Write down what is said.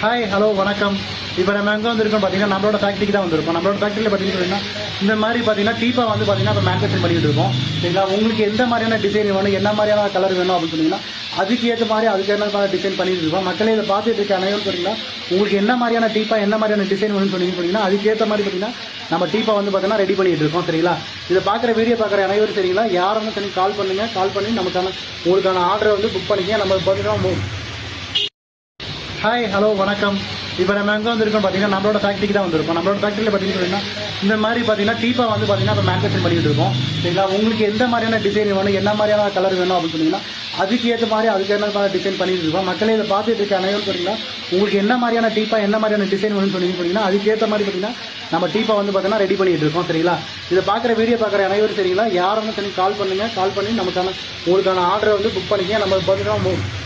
Hi hello வணக்கம். இப்போ நம்ம எங்கே வந்திருக்கோம் பார்த்தீங்கன்னா நம்மளோட ஃபேக்ட்ரிக்கு தான் வந்திருக்கோம். நம்மளோட ஃபேக்ட்ரியில் பார்த்தீங்கன்னா இந்த மாதிரி பார்த்தீங்கன்னா டீப்பா வந்து பார்த்தீங்கன்னா இப்போ மேனுஃபேக்சர் பண்ணிட்டு இருக்கோம். சரிங்களா? உங்களுக்கு எந்த மாதிரியான டிசைன் வேணும் என்ன மாதிரியான கலர் வேணும் அப்படின்னு சொன்னீங்கன்னா அதுக்கு ஏற்ற மாதிரி அதுக்கு என்ன மாதிரி டிசைன் பண்ணிட்டு இருக்கோம். மக்களே இதை பார்த்துட்டு இருக்க அனைவரும் சொன்னீங்கன்னா உங்களுக்கு என்ன மாதிரியான டீப்பா என்ன மாதிரியான டிசைன் வேணும்னு சொன்னீங்க சொன்னீங்கன்னா அதுக்கேற்ற மாதிரி பார்த்தீங்கன்னா நம்ம டீப்பா வந்து பார்த்தீங்கன்னா ரெடி பண்ணிட்டு இருக்கோம். சரிங்களா? இதை பார்க்குற வீடியோ பார்க்குற அனைவரும் சரிங்களா? யாரும் சரி கால் பண்ணுங்கள் கால் பண்ணி நமக்கான உங்களுக்கான ஆர்டரை வந்து புக் பண்ணிக்க நம்ம பார்த்தீங்கன்னா ஹாய் ஹலோ வணக்கம். இப்போ நம்ம எங்கே வந்திருக்கோம் பார்த்தீங்கன்னா நம்மளோட ஃபேக்ட்ரிக்கு தான் வந்திருக்கோம். நம்மளோட ஃபேக்ட்ரியில் பார்த்தீங்கன்னா இந்த மாதிரி பார்த்தீங்கன்னா டீப்பாக வந்து பார்த்தீங்கன்னா இப்போ மேனுஃபேக்சர் பண்ணிட்டு இருக்கோம். சரிங்களா? உங்களுக்கு எந்த மாதிரியான டிசைன் வேணும் என்ன மாதிரியான கலர் வேணும் அப்படின்னு சொன்னீங்கன்னா அதுக்கு ஏற்ற மாதிரி அதுக்கு என்ன மாதிரி டிசைன் பண்ணிட்டு இருக்கோம். மக்களே இதை பார்த்துட்டு இருக்க அனைவரும் பார்த்தீங்கன்னா உங்களுக்கு என்ன மாதிரியான டீப்பாக என்ன மாதிரியான டிசைன் வேணும்னு சொன்னீங்க பார்த்தீங்கன்னா அதுக்கேற்ற மாதிரி பார்த்தீங்கன்னா நம்ம டீப்பாக வந்து பார்த்தீங்கன்னா ரெடி பண்ணிட்டு இருக்கோம். சரிங்களா? இதை பார்க்குற வீடியோ பார்க்குற அனைவரும் சரிங்களா? யாரும் சரி கால் பண்ணுங்க. கால் பண்ணி நமக்கான உங்களுக்கான ஆர்டரை வந்து புக் பண்ணிக்க நம்ம பார்த்தீங்கன்னா